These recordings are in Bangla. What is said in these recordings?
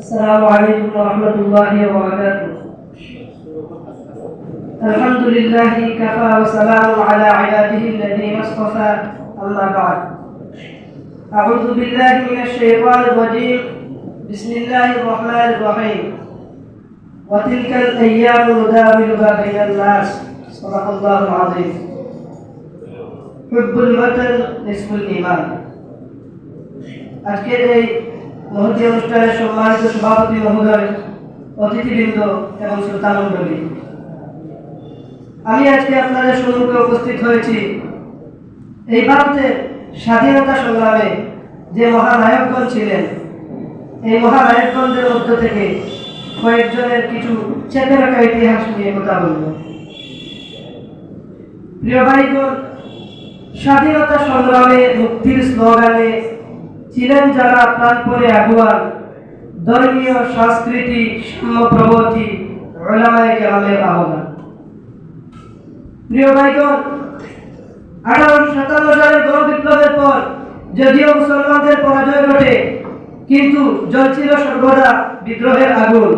السلام عليكم ورحمة الله وبركاته الحمد لله كفى وسلام على عباده الذين اصطفى أما بعد أعوذ بالله من الشيطان الرجيم بسم الله الرحمن الرحيم وتلك الأيام نداولها بين الناس صدق الله العظيم حب الوطن نصف الإيمان আজকের এই মহতী অনুষ্ঠানের সম্মানিত সভাপতি মহোদয়, অতিথিবৃন্দ এবং শ্রোতামণ্ডলী। আমি আজকে আপনাদের সম্মুখে উপস্থিত হয়েছি এই ভারতের স্বাধীনতা সংগ্রামে যে মহানায়কগণ ছিলেন, এই মহানায়কগণদের মধ্য থেকে কয়েকজনের কিছু চেপে রাখা ইতিহাস নিয়ে কথা বলব। প্রিয় ভাইগণ, স্বাধীনতা সংগ্রামে মুক্তির স্লোগানে ছিলেন যারা প্রাণপরে আগুয়ান। ধর্মীয় সংস্কৃতি সাম্যপ্রবতী ওলামায় কেরামের আহ্বান। প্রিয় ভাইগণ, আঠারোশো সাতান্ন সালের গণ বিপ্লবের পর যদিও মুসলমানদের পরাজয় ঘটে, কিন্তু জ্বলছিল সর্বদা বিদ্রোহের আগুন।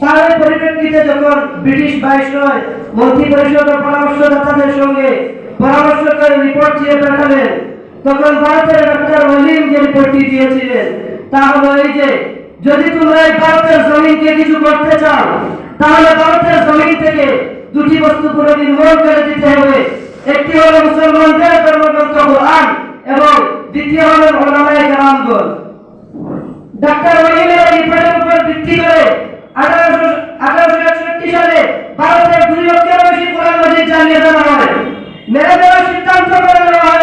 তার পরিপ্রেক্ষিতে যখন ব্রিটিশ ভাইসরয় মন্ত্রী পরিষদের পরামর্শদাতাদের সঙ্গে পরামর্শ করে রিপোর্ট চেয়ে পাঠালেন তখন ভারতের ডক্টর ওলিম যে রিপোর্টটি দিয়েছিলেন তা হলো এই যে, যদি তোমরা এই ভারতের জমিনকে কিছু করতে চাও, তাহলে ভারতের জমিন থেকে দুটি বস্তু পুরো নির্মূল করে দিতে হবে। একটি হলো মুসলমানদের ধর্মগ্রন্থ কোরআন এবং দ্বিতীয় হলো ওলামায়ে কেরামগণ। ডাক্তার ওলিমের রিপোর্টের উপর ভিত্তি করে আঠারোশো আঠারোশো সালে ভারতের দুই লক্ষের বেশি কোরআন মজিদ জানিয়ে দেওয়া হয়। মেরে দেওয়ার সিদ্ধান্ত করে নেওয়া হয়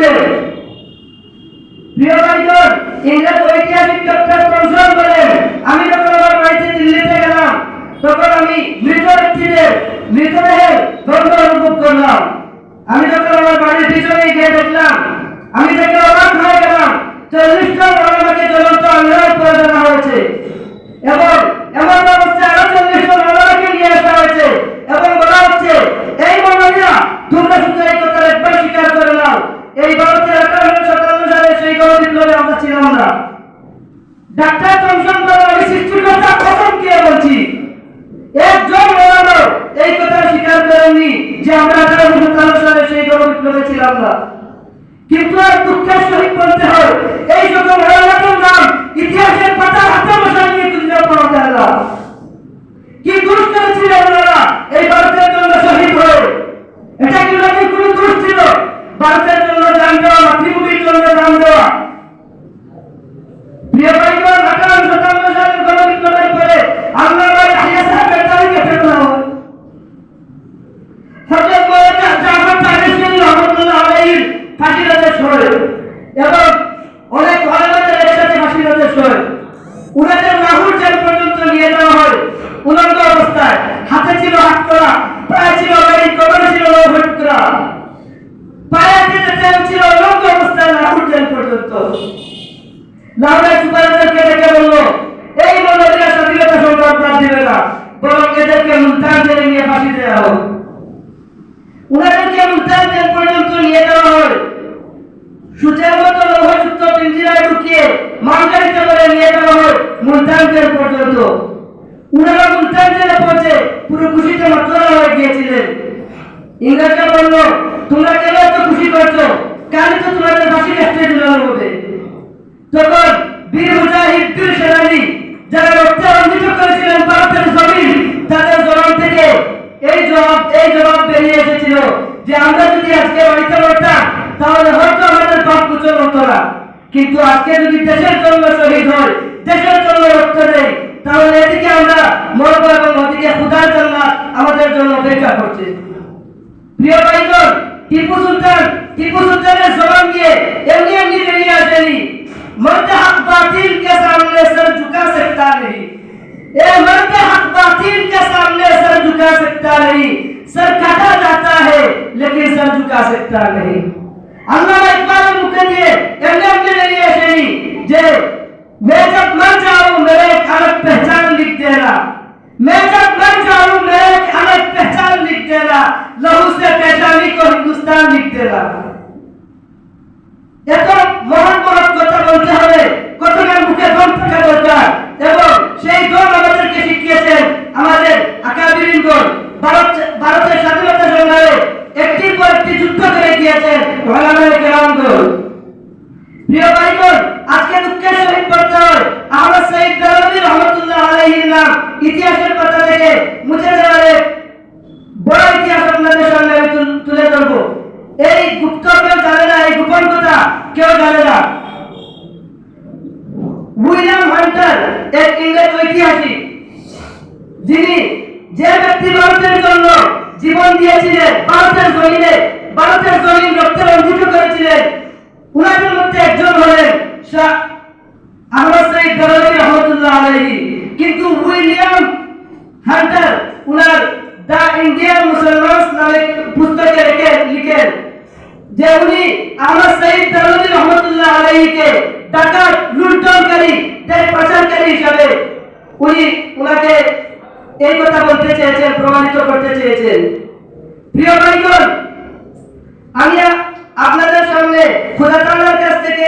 কেরামদের প্রিয় ভাইগণ ইংরেজ ঐতিহাসিক ডক্টর কনসল বলেন আমি যখন আমার বাড়িতে দিল্লিতে গেলাম, তখন আমি মৃত ব্যক্তিদের মৃতদেহের গন্ধ অনুভব করলাম। আমি যখন বাড়ির পিছনে গিয়ে দেখলাম, আমি দেখে অবাক হয়ে গেলাম চল্লিশটা ওলামাকে জ্বলন্ত আন্দোলন করে দেওয়া হয়েছে এবং এমন অবস্থায় আরও চল্লিশ জন ওলামাকে নিয়ে আসা হয়েছে এবং বলা হচ্ছে এই মনোনীরা তোমরা শুধু এই কথা একবার স্বীকার করে নাও এই ভারতের আঠারোশো সাতান্ন সালে সেই গণ বিপ্লবে আমরা ছিলাম না ডাক্তার জনসন বলে আমি সৃষ্টিকর্তা কসম কে বলছি একজন ওলামা এই কথা স্বীকার করেননি যে আমরা আঠারোশো সাতান্ন সালে সেই গণ না কিন্তু আর দুঃখের নাম ইতিহাসের পাতা নিয়ে খুঁজে পাওয়া কি দোষ করেছিলেন ওনারা? এই ভারতের জন্য শহীদ হয়ে। এটা কি নাকি কোনো ভারতের জন্য দান দেওয়া মাতৃভূমির জন্য দান দেওয়া প্রিয় ভাইগণ আঠারো শতাংশ সালের গণবিপ্লবের পরে আল্লাহ হাইয়া সাহেবের তারিখে ফেরত হয় হযরত মৌলানা জাফর তারিখী রহমাতুল্লাহ আলাইহির ফাঁসির আদেশ হয় এবং অনেক ওলামাদের একসাথে ফাঁসির আদেশ হয় উনাদের লাহোর জেল পর্যন্ত নিয়ে যাওয়া হয় উলঙ্গ অবস্থায় হাতে ছিল হাত করা পায়ে ছিল গাড়ি কবরে ছিল লৌহ টুকরা পায়ে দিতে তেল ছিল উলঙ্গ অবস্থায় লাহোর জেল পর্যন্ত লাহোরের সুপারদেরকে ডেকে বলল এই মৌলবীরা স্বাধীনতা সংগ্রাম প্রাণ দিবে না বরং এদেরকে মুলতান জেলে নিয়ে ফাঁসি দেওয়া হোক উনাদেরকে মুলতান জেল পর্যন্ত নিয়ে যাওয়া হয় সূচের মতো লৌহযুক্ত পিঞ্জিরায় ঢুকিয়ে মালগাড়িতে করে নিয়ে যাওয়া হয় মুলতান জেল পর্যন্ত উনারা মুলতান জেলে পুরো খুশিতে মাতোয়ারা হয়ে গিয়েছিলেন। ইংরেজরা বলল, তোমরা কেন এত খুশি করছ? কাল তো তোমাদের ফাঁসি কাটতে ঝুলানো হবে। তখন বীর মুজাহিদ, বীর সেনানী যারা রক্তে রঞ্জিত করেছিলেন ভারতের জমিন, তাদের জবান থেকে এই জবাব এই জবাব বেরিয়ে এসেছিল যে, আমরা যদি আজকে বাড়িতে রইতাম, তাহলে হয়তো আমাদের পাপ কুচল হতো না। কিন্তু আজকে যদি দেশের জন্য শহীদ হয়, দেশের জন্য রক্ত দেয় তাহলে এদিকে আমরা মরব এবং ওদিকে খুদার জন্য আমাদের জন্য অপেক্ষা করছে প্রিয় ভাইগণ টিপু সুলতান টিপু সুলতানের জবান দিয়ে এমনি এমনি বেরিয়ে আসেনি मर्द हक बातिल के सामने सर झुका सकता नहीं ए मर्द हक बातिल के सामने सर झुका सकता नहीं सर काटा जाता है लेकिन सर झुका सकता नहीं अल्लाह इकबाल मुझे दिए एमने एमने नहीं ऐसे नहीं जे मैं जब मर जाऊं मेरे एक अलग पहचान लिख मैं जब मर जाऊँ मेरे हमें पहचान लिख देना। लहू से पहचानी को हिंदुस्तान लिख देना। ये तो महान ব্যক্তি ভারতের জন্য জীবন দিয়েছিলেন, ভারতের জমিনে, ভারতের জমিন রক্তে রঞ্জিত করেছিলেন। উনাদের মধ্যে একজন হলেন আহমদ রহমতুল্লাহ আলাইহি। কিন্তু উইলিয়াম হান্টার উনার ইন্ডিয়ান মুসলমান নামে যে উনি আহমদ রহমতুল্লাহ আলাইহিকে উনি এই কথা বলতে চেয়েছেন, প্রমাণিত করতে চেয়েছেন। প্রিয় ভাইগণ, আমি আপনাদের সামনে খোদা তাআলার কাছ থেকে